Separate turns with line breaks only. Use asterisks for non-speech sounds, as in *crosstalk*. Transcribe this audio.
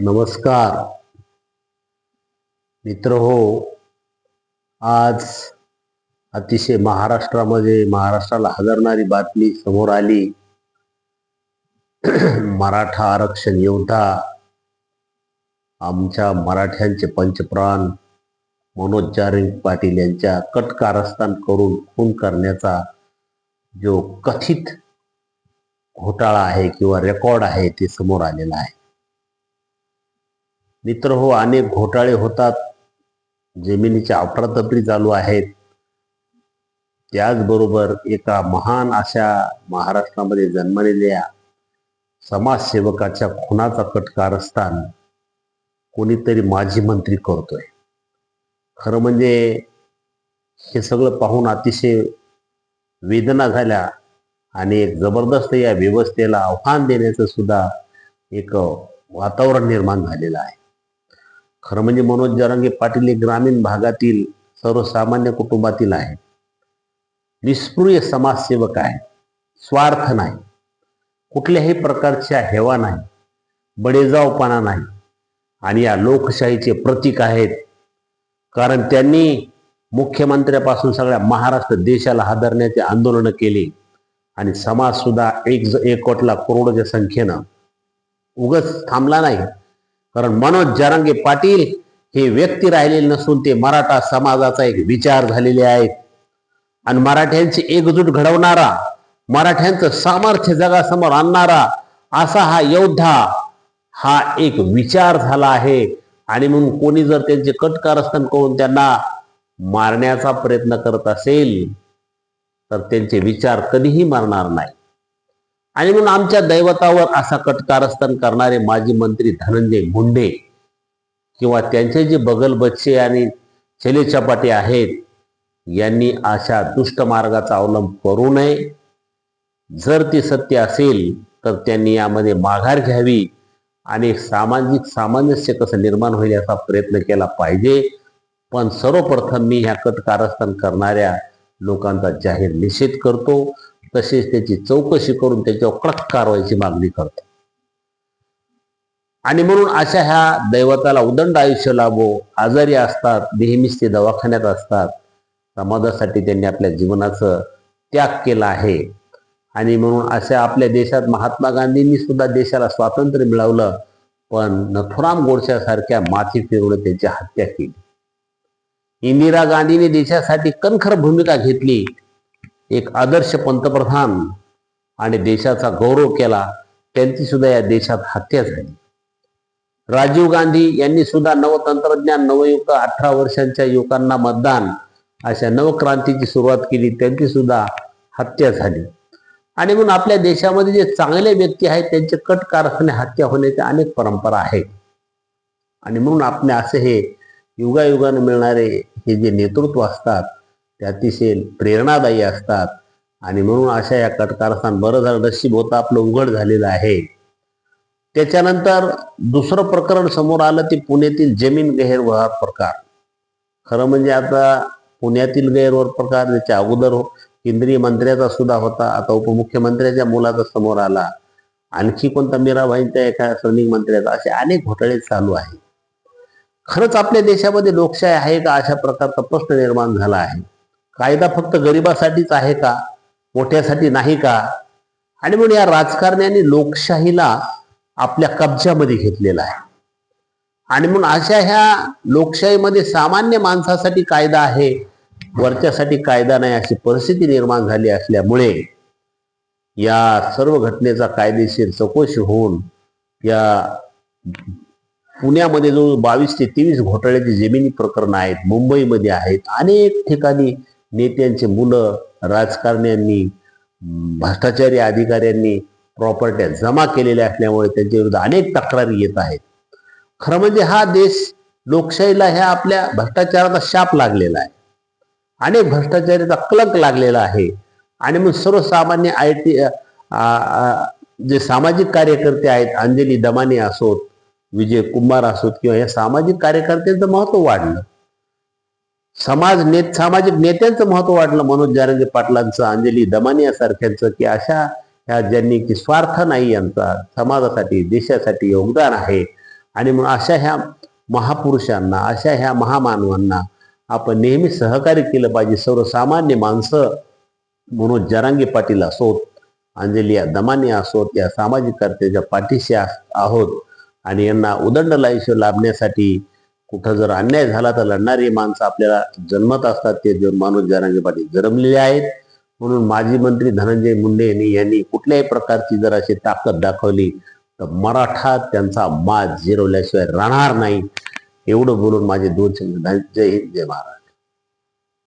नमस्कार. मित्र हो आज अतिशय महाराष्ट्रामध्ये महाराष्ट्राला हजरणारी बातमी समोर आली. *clears throat* मराठा आरक्षण योद्धा आमच्या मराठ्यांचे पंचप्राण मनोज जारिंग पाटील यांच्या कट कारस्थान करून खून करण्याचा जो कथित घोटाळा आहे किंवा रेकॉर्ड आहे ते समोर आलेला आहे. मित्र हो अनेक घोटाळे होतात. जमिनीच्या अफरातफरी चालू आहेत. त्याचबरोबर एका महान अशा महाराष्ट्रामध्ये जन्मलेल्या समाजसेवकाच्या खुनाचा कटकारस्थान कोणीतरी माजी मंत्री करतोय. खरं म्हणजे हे सगळं पाहून अतिशय वेदना झाल्या आणि एक जबरदस्त या व्यवस्थेला आव्हान देण्याचं सुद्धा एक वातावरण निर्माण झालेलं आहे. खरं म्हणजे मनोज जरांगे पाटील हे ग्रामीण भागातील सर्वसामान्य कुटुंबातील आहे निष्प्रिय समाजसेवक आहे स्वार्थ नाही. कुठल्याही प्रकारच्या हेवा नाही. बडेजावपणा नाही. आणि या लोकशाहीचे प्रतीक आहेत. कारण त्यांनी मुख्यमंत्र्यापासून सगळ्या महाराष्ट्र देशाला हादरण्याचे आंदोलनं केली. आणि समाजसुद्धा एक ज- एक करोडच्या संख्येनं उगच थांबला नाही. कारण मनोज जरांगे पाटील हे व्यक्ती राहिलेले नसून ते मराठा समाजाचा एक विचार झालेले आहेत. आणि मराठ्यांची एकजूट घडवणारा मराठ्यांचं सामर्थ्य जगासमोर आणणारा असा हा योद्धा हा एक विचार झाला आहे. आणि म्हणून कोणी जर त्यांचे कटकारस्थान करून त्यांना मारण्याचा प्रयत्न करत असेल तर त्यांचे विचार कधीही मरणार नाही. आणि म्हणून आमच्या दैवतावर असा कटकारस्थान करणारे माजी मंत्री धनंजय मुंडे किंवा त्यांचे जे बगल बच्चे आणि छेले चपाटे आहेत यांनी अशा दुष्ट मार्गाचा अवलंब करू नये. जर ते सत्य असेल तर त्यांनी यामध्ये माघार घ्यावी आणि सामाजिक सामंजस्य कसं निर्माण होईल याचा प्रयत्न केला पाहिजे. पण सर्वप्रथम मी ह्या कटकारस्थान करणाऱ्या लोकांचा जाहीर निषेध करतो. तसेच त्याची चौकशी करून त्याच्यावर कडक कारवाईची मागणी करतो. आणि म्हणून अशा ह्या दैवताला उदंड आयुष्य लाभो आजारी असतात नेहमीच ते दवाखान्यात असतात. समाजासाठी त्यांनी आपल्या जीवनाचं त्याग केला आहे. आणि म्हणून अशा आपल्या देशात महात्मा गांधींनी सुद्धा देशाला स्वातंत्र्य मिळवलं पण नथुराम गोडशासारख्या माथी फिरवून त्यांची हत्या केली. इंदिरा गांधीने देशासाठी कणखर भूमिका घेतली एक आदर्श पंतप्रधान आणि देशाचा गौरव केला त्यांची सुद्धा या देशात हत्या झाली. राजीव गांधी यांनी सुद्धा नवतंत्रज्ञान नवयुक्त अठरा वर्षांच्या युवकांना मतदान अशा नवक्रांतीची सुरुवात केली त्यांची सुद्धा हत्या झाली. आणि म्हणून आपल्या देशामध्ये जे चांगले व्यक्ती आहेत त्यांचे कट कारखाने हत्या होण्याच्या अनेक परंपरा आहेत. आणि म्हणून आपण असे हे युगायुगानं मिळणारे हे जे नेतृत्व असतात ते अतिशय प्रेरणादायी असतात. आणि म्हणून अशा या कटकारस्थान बरं झालं नशीब होतं आपलं उघड झालेलं आहे. त्याच्यानंतर दुसरं प्रकरण समोर आलं ते पुण्यातील जमीन गैरव्यवहार प्रकार. खरं म्हणजे आता पुण्यातील गैरव्यवहार प्रकार त्याच्या अगोदर हो- केंद्रीय मंत्र्याचा सुद्धा होता आता उपमुख्यमंत्र्याच्या मुलाचा समोर आला. आणखी कोणता? मीराबाईंच्या एका सैनिक मंत्र्याचा. असे अनेक घोटाळे चालू आहेत. खरंच आपल्या देशामध्ये लोकशाही आहे का? अशा प्रकारचा प्रश्न निर्माण झाला आहे. कायदा फक्त गरिबासाठीच आहे का? मोठ्यासाठी नाही का? आणि म्हणून या राजकारण्यांनी लोकशाहीला आपल्या कब्जामध्ये घेतलेला आहे. आणि म्हणून अशा ह्या लोकशाहीमध्ये सामान्य माणसासाठी कायदा आहे वरच्यासाठी कायदा नाही अशी परिस्थिती निर्माण झाली असल्यामुळे या सर्व घटनेचा कायदेशीर चौकशी होऊन या पुण्यामध्ये जो बावीस ते तेवीस घोटाळ्याची जमिनी प्रकरण आहेत मुंबईमध्ये आहेत अनेक ठिकाणी नेत्यांचे मुलं राजकारण्यांनी भ्रष्टाचारी अधिकाऱ्यांनी प्रॉपर्ट्या जमा केलेल्या असल्यामुळे त्यांच्या विरुद्ध अनेक तक्रारी येत आहेत. खरं म्हणजे हा देश लोकशाहीला ह्या आपल्या भ्रष्टाचाराचा शाप लागलेला आहे. अनेक भ्रष्टाचाराचा कलंक लागलेला आहे. आणि मग सर्वसामान्य आय टी जे सामाजिक कार्यकर्ते आहेत अंजली दमाने असोत विजय कुमार असोत किंवा या सामाजिक कार्यकर्त्यांचं महत्त्व वाढलं. समाज नेत सामाजिक नेत्यांचं महत्त्व वाटलं. मनोज जारंगे पाटलांचं अंजली दमानिया यासारख्यांचं की अशा ह्या ज्यांनी की स्वार्थ नाही यांचा समाजासाठी देशासाठी योगदान आहे. आणि म्हणून अशा ह्या महापुरुषांना अशा ह्या महामानवांना आपण नेहमी सहकार्य केलं पाहिजे. सर्वसामान्य माणसं मनोज जरांगे पाटील असोत अंजली दमानी असोत या सामाजिक कर्त्याच्या पाठीशी आहोत. आणि यांना उदंड लायुष्य लाभण्यासाठी कुठं जर अन्याय झाला तर लढणारी माणसं आपल्याला जन्मत असतात. ते माणूस मनोज जरांगे पाटील जन्मलेले आहेत. म्हणून माजी मंत्री धनंजय मुंडे यांनी यांनी कुठल्याही प्रकारची जर अशी ताकद दाखवली तर मराठा त्यांचा माज जिरवल्याशिवाय राहणार नाही. एवढं बोलून माझे दोन शब्द. जय हिंद जय महाराज